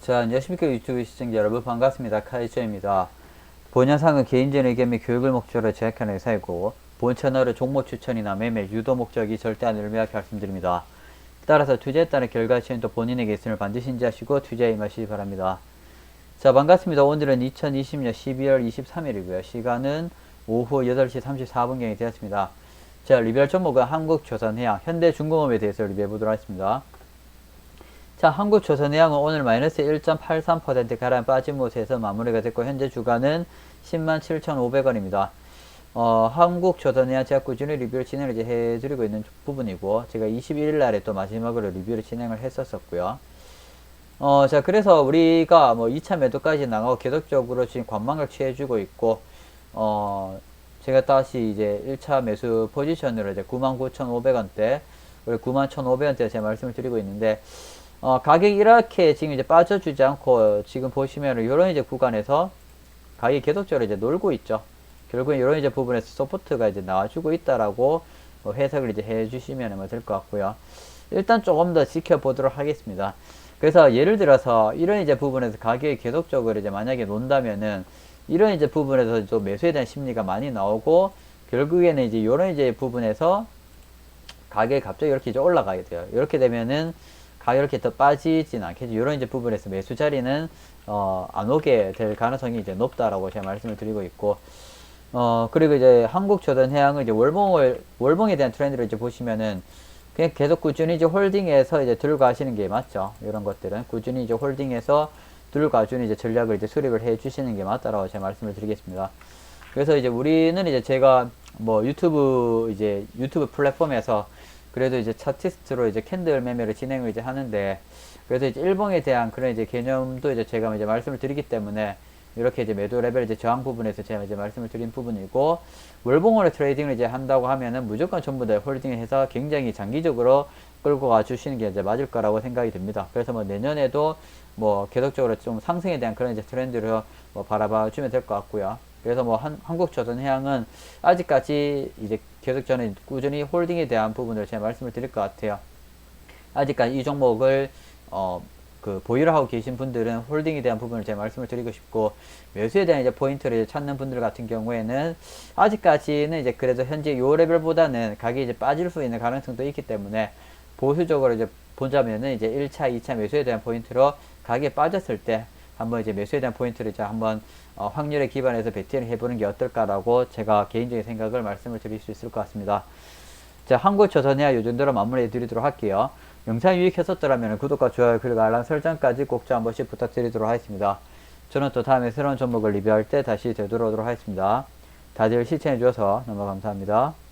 자, 안녕하십니까 유튜브 시청자 여러분 반갑습니다. 카이저입니다. 본 영상은 개인적인 의견 및 교육을 목적으로 제작하는 회사이고 본 채널의 종목 추천이나 매매, 유도 목적이 절대 아니를 명확히 말씀드립니다. 따라서 투자에 따른 결과 시행도 본인에게 있음을 반드시 인지하시고 투자에 임하시기 바랍니다. 자, 반갑습니다. 오늘은 2020년 12월 23일이고요. 시간은 오후 8시 34분경이 되었습니다. 자, 리뷰할 종목은 한국조선해양, 현대중공업에 대해서 리뷰해 보도록 하겠습니다. 자, 한국조선해양은 오늘 마이너스 1.83% 가량 빠진 모습에서 마무리가 됐고 현재 주가는 107,500원입니다. 어, 한국조선해양 제가 꾸준히 리뷰를 진행을 이제 해드리고 있는 부분이고 제가 21일 날에 또 마지막으로 리뷰를 진행을 했었었고요. 어, 자, 그래서 우리가 뭐 2차 매도까지 나가고 계속적으로 지금 관망을 취해주고 있고, 어, 제가 다시 이제 1차 매수 포지션으로 이제 99,500원대, 우리 91,500원대 제가 말씀을 드리고 있는데, 어, 가격이 이렇게 지금 이제 빠져주지 않고, 지금 보시면은 이런 이제 구간에서 가격이 계속적으로 이제 놀고 있죠. 결국엔 이런 이제 부분에서 서포트가 이제 나와주고 있다라고 뭐 해석을 이제 해주시면 뭐될것 같고요. 일단 조금 더 지켜보도록 하겠습니다. 그래서 예를 들어서 이런 이제 부분에서 가격이 계속적으로 이제 만약에 논다면은 이런 이제 부분에서 또 매수에 대한 심리가 많이 나오고 결국에는 이제 이런 이제 부분에서 가격이 갑자기 이렇게 이제 올라가게 돼요. 이렇게 되면은 가격이 더 빠지진 않겠죠. 이런 이제 부분에서 매수 자리는 어, 안 오게 될 가능성이 이제 높다라고 제가 말씀을 드리고 있고 어, 그리고 이제 한국조선 해양은 이제 월봉을, 월봉에 대한 트렌드를 이제 보시면은 그냥 계속 꾸준히 이제 홀딩해서 이제 들고 가시는 게 맞죠. 이런 것들은 꾸준히 이제 홀딩해서 들고 가주는 이제 전략을 이제 수립을 해 주시는 게 맞다라고 제가 말씀을 드리겠습니다. 그래서 이제 우리는 이제 제가 뭐 유튜브 이제 유튜브 플랫폼에서 그래도 이제 차티스트로 이제 캔들 매매를 진행을 이제 하는데 그래서 이제 일봉에 대한 그런 이제 개념도 이제 제가 이제 말씀을 드리기 때문에 이렇게 이제 매도 레벨 이제 저항 부분에서 제가 이제 말씀을 드린 부분이고 월봉으로 트레이딩을 이제 한다고 하면은 무조건 전부 다 홀딩을 해서 굉장히 장기적으로 끌고 가 주시는 게 이제 맞을 거라고 생각이 듭니다. 그래서 뭐 내년에도 뭐 계속적으로 좀 상승에 대한 그런 이제 트렌드를 뭐 바라봐 주면 될 것 같고요. 그래서 뭐 한, 한국조선해양은 아직까지 이제 계속 저는 꾸준히 홀딩에 대한 부분을 제가 말씀을 드릴 것 같아요. 아직까지 이 종목을 어, 그 보유를 하고 계신 분들은 홀딩에 대한 부분을 제가 말씀을 드리고 싶고 매수에 대한 이제 포인트를 찾는 분들 같은 경우에는 아직까지는 이제 그래도 현재 요 레벨보다는 가격이 이제 빠질 수 있는 가능성도 있기 때문에 보수적으로 이제 보자면은 이제 1차, 2차 매수에 대한 포인트로 가격이 빠졌을 때 한번 이제 매수에 대한 포인트를 이제 한번 어, 확률에 기반해서 베팅을 해보는 게 어떨까라고 제가 개인적인 생각을 말씀을 드릴 수 있을 것 같습니다. 자, 한국조선해야 요 정도로 마무리해 드리도록 할게요. 영상 유익했었더라면 구독과 좋아요 그리고 알람 설정까지 꼭 좀 한 번씩 부탁드리도록 하겠습니다. 저는 또 다음에 새로운 종목을 리뷰할 때 다시 되돌아오도록 하겠습니다. 다들 시청해 주셔서 너무 감사합니다.